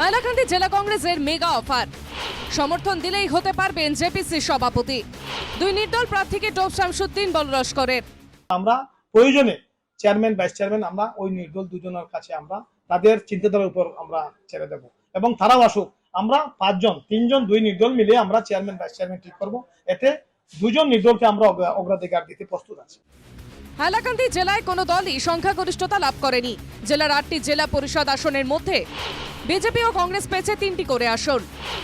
হাইলাকান্দি জেলা কংগ্রেসের mega offer. সমর্থন দিলেই হতে পারবেন জেপিসি সভাপতি। দুই নির্দল প্রার্থীকে টোপ শামসুদ্দিন বলরস্করের আমরা প্রয়োজনে চেয়ারম্যান ভাইস চেয়ারম্যান আমরা ওই নির্দল দুজনের কাছে আমরা তাদের চিন্তাধারার উপর আমরা ছেড়ে দেব। এবং তারাও আসুক আমরা পাঁচজন তিনজন দুই নির্দল মিলে আমরা চেয়ারম্যান ভাইস চেয়ারম্যান ঠিক করব। এতে দুজন নির্দলকে আমরা অগ্রাধিকার দিতে প্রস্তুত আছি। হাইলাকান্দি জেলায় কোনো দলই সংখ্যাগরিষ্ঠতা লাভ করেনি। জেলার আটটি জেলা পরিষদ আসনের মধ্যে বিজেপি ও কংগ্রেস পেয়েছে তিনটি করে আসন।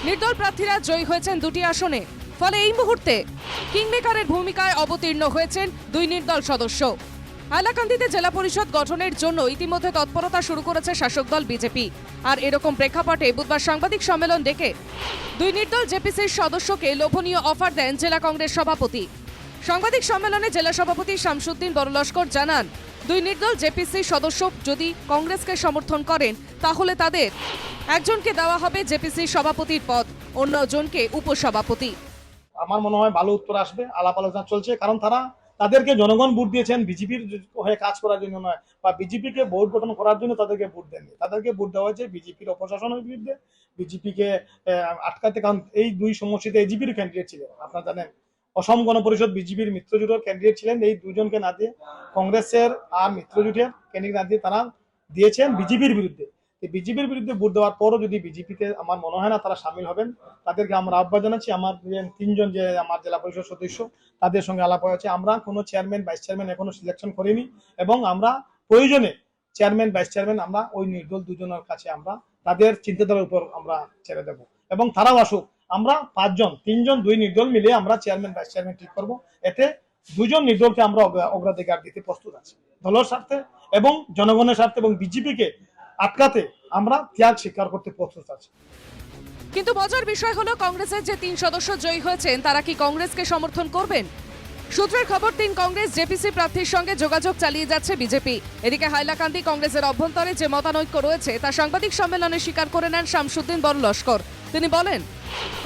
নির্দল প্রার্থীরা জয়ী হয়েছেন দুটি আসনে। ফলে এই মুহূর্তে কিংমেকারের ভূমিকায় অবতীর্ণ হয়েছেন দুই নির্দল সদস্য। হাইলাকান্দিতে জেলা পরিষদ গঠনের জন্য ইতিমধ্যে তৎপরতা শুরু করেছে শাসক দল বিজেপি। আর এরকম প্রেক্ষাপটে বুধবার সাংবাদিক সম্মেলন ডেকে দুই নির্দল জেপিসির সদস্যকে লোভনীয় অফার দেন জেলা কংগ্রেস সভাপতি। সাংবাদিক সম্মেলনে জেলা সভাপতি শামসুদ্দিন বড়লস্কর জানান, দুই নির্দল জেপিসি সদস্য যদি কংগ্রেসকে সমর্থন করেন, তাহলে তাদের একজনকে দেওয়া হবে জেপিসি সভাপতির পদ অন্যজনকে উপসভাপতি। আমার মনে হয় ভালো উত্তর আসবে, আলাপ আলোচনা চলছে, কারণ তারা তাদেরকে জনগণ ভোট দিয়েছেন, বিজেপির হয়ে কাজ করার জন্য নয়, বা বিজেপিকে ভোট গঠন করার জন্য তাদেরকে ভোট দেননি। তাদেরকে ভোট দেওয়া হয়েছে বিজেপির অপশাসনের বিরুদ্ধে, বিজেপিকে আটকাতে, কারণ এই দুই সমষ্টিতে এজিপির ক্যান্ডিডেট ছিলেন আপনারা জানেন। অসম গণপরিষদ বিজেপির মিত্রজোটের ক্যান্ডিডেট ছিলেন। এই দুজনকে না দিয়ে কংগ্রেসের আর মিত্রজোটের ক্যান্ডিডেট না দিয়ে তারা দিয়েছেন বিজেপির বিরুদ্ধে। বিজেপির বিরুদ্ধে ভোট দেওয়ার পরও যদি বিজেপিতে আমার মনে হয় না তারা সামিল হবেন, তাদেরকে আমরা আহ্বান জানাচ্ছি। আমার তিনজন যে আমার জেলা পরিষদ সদস্য, তাদের সঙ্গে আলাপ হয়েছে। আমরা কোনো চেয়ারম্যান ভাইস চেয়ারম্যান এখনও সিলেকশন করিনি এবং আমরা প্রয়োজনে চেয়ারম্যান ভাইস চেয়ারম্যান আমরা ওই নির্দল দুজনের কাছে আমরা তাদের চিন্তাধারার উপর আমরা ছেড়ে দেব এবং তারাও আসুক। আমরা পাঁচজন, তিনজন, দুই নির্দল মিলে আমরা চেয়ারম্যান ভাইস চেয়ারম্যান ঠিক করব। এতে দুজন নির্দলকে আমরা অগ্রাধিকার দিতে প্রস্তুত আছি। দলের স্বার্থে এবং জনগণের স্বার্থে এবং বিজেপিকে আটকাতে আমরা ত্যাগ স্বীকার করতে প্রস্তুত আছি। কিন্তু মজার বিষয় হলো, কংগ্রেসের যে তিন সদস্য জয়ী হয়েছেন, তারা কি কংগ্রেসকে সমর্থন করবেন? সূত্রের খবর, তিন কংগ্রেস জেপিসি প্রার্থীর সঙ্গে যোগাযোগ চালিয়ে যাচ্ছে বিজেপি। এদিকে হাইলাকান্দি কংগ্রেসের অভ্যন্তরে যে মতানৈক্য রয়েছে, তা সাংবাদিক সম্মেলনে স্বীকার করে নেন শামসুদ্দিন বড় লস্কর তিনি বলেন,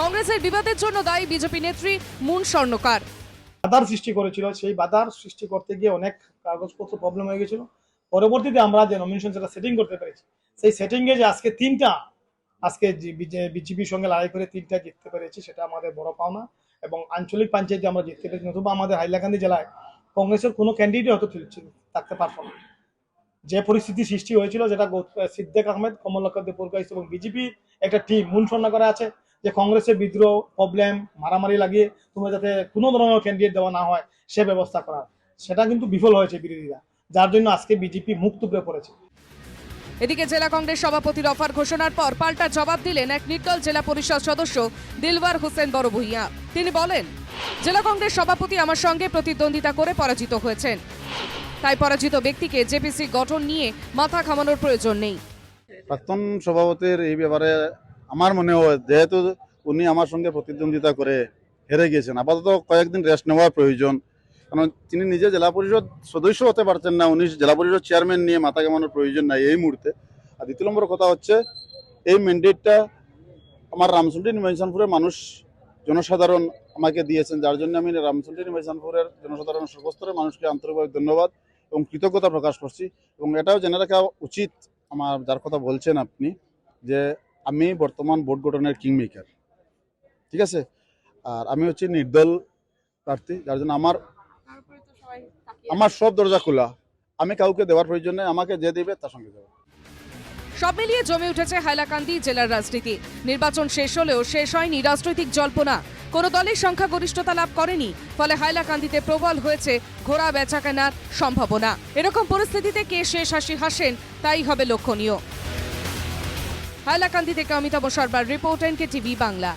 কংগ্রেসের বিবাদের জন্য দায়ী বিজেপি নেত্রী মুন স্বর্ণকার। বাধার সৃষ্টি করেছিল। সেই বাধার সৃষ্টি করতে গিয়ে অনেক কাগজপত্র প্রবলেম হয়ে গেছিল। পরবর্তীতে আমরা যে নমিনেশন সেটা সেটিং করতে পেরেছি। সেই সেটিং এ যে আজকে তিনটা, আজকে বিজেপির সঙ্গে লড়াই করে তিনটা জিততে পেরেছি, সেটা আমাদের বড় পাওনা। এবং আঞ্চলিক পঞ্চায়েতে আমরা জিততে পেরেছি নতুবা আমাদের হাইলাকান্দি জেলায় কংগ্রেসের কোনো ক্যান্ডিডেট হয়তো থাকতে পারতো না। যে পরিস্থিতি সৃষ্টি হয়েছিল যেটা সিদ্দিক আহমেদ কমলক্ষ দেপুরকাইস এবং বিজেপি একটা টিম মূল সন্না করা আছে যে কংগ্রেসের বিদ্রোহ প্রবলেম মারামারি লাগিয়ে তোমরা যাতে কোনো ধরনের ক্যান্ডিডেট দেওয়া না হয়, সে ব্যবস্থা করা সেটা কিন্তু বিফল হয়েছে বিরোধীরা। যার জন্য আজকে বিজেপি মুখ তুবড়ে পড়েছে। এদিকে জেলা কংগ্রেস সভাপতির অফার ঘোষণার পর পাল্টা জবাব দিলেন এক নির্দল জেলা পরিষদ সদস্য দিলওয়ার হোসেন বড়ভূইয়া। তিনি বলেন, জেলা কংগ্রেস সভাপতি আমার সঙ্গে প্রতিদ্বন্দ্বিতা করে পরাজিত হয়েছেন। তাই পরাজিত ব্যক্তিকে জেপিসি গঠন নিয়ে মাথা ঘামানোর প্রয়োজন নেই। প্রাক্তন সভাপতির এই ব্যাপারে আমার মনে হয় যেহেতু উনি আমার সঙ্গে প্রতিদ্বন্দ্বিতা করে হেরে গিয়েছেন, আপাতত কয়েকদিন রেস্ট নেওয়ার প্রয়োজন। কারণ তিনি নিজে জেলা পরিষদ সদস্য হতে পারছেন না, উনি জেলা পরিষদ চেয়ারম্যান নিয়ে মাথা কামানোর প্রয়োজন নাই এই মুহূর্তে। আর দ্বিতীয় নম্বর কথা হচ্ছে, এই ম্যান্ডেটটা আমার রামচন্ডী নির্বাচনপুরের মানুষ, জনসাধারণ আমাকে দিয়েছেন। যার জন্য আমি রামচন্ডী নির্বাচনপুরের জনসাধারণ সর্বস্তরের মানুষকে আন্তরিকভাবে ধন্যবাদ এবং কৃতজ্ঞতা প্রকাশ করছি। এবং এটাও জেনে রাখা উচিত আমার, যার কথা বলছেন আপনি, যে আমি বর্তমান ভোট গঠনের কিং মেকার ঠিক আছে? আর আমি হচ্ছে নির্দল প্রার্থী, যার জন্য আমার আমার সব দরজা খোলা। আমি কাউকে দেওয়ার প্রয়োজন নেই আমাকে যে দেবে তার সঙ্গে দেবো। সব মিলিয়ে জমে উঠেছে হাইলাকান্দি জেলার রাজনীতি। নির্বাচন শেষ হলেও শেষ হয়নি রাজনৈতিক জল্পনা। কোনো দলের সংখ্যাগরিষ্ঠতা লাভ করেনি ফলে হাইলাকান্দিতে প্রবল হয়েছে ঘোড়া বেচা কেনার সম্ভাবনা। এরকম পরিস্থিতিতে কে শেষ হাসি হাসেন তাই হবে লক্ষণীয়। হাইলাকান্দি থেকে Amitabh Sarkar report NK TV Bangla.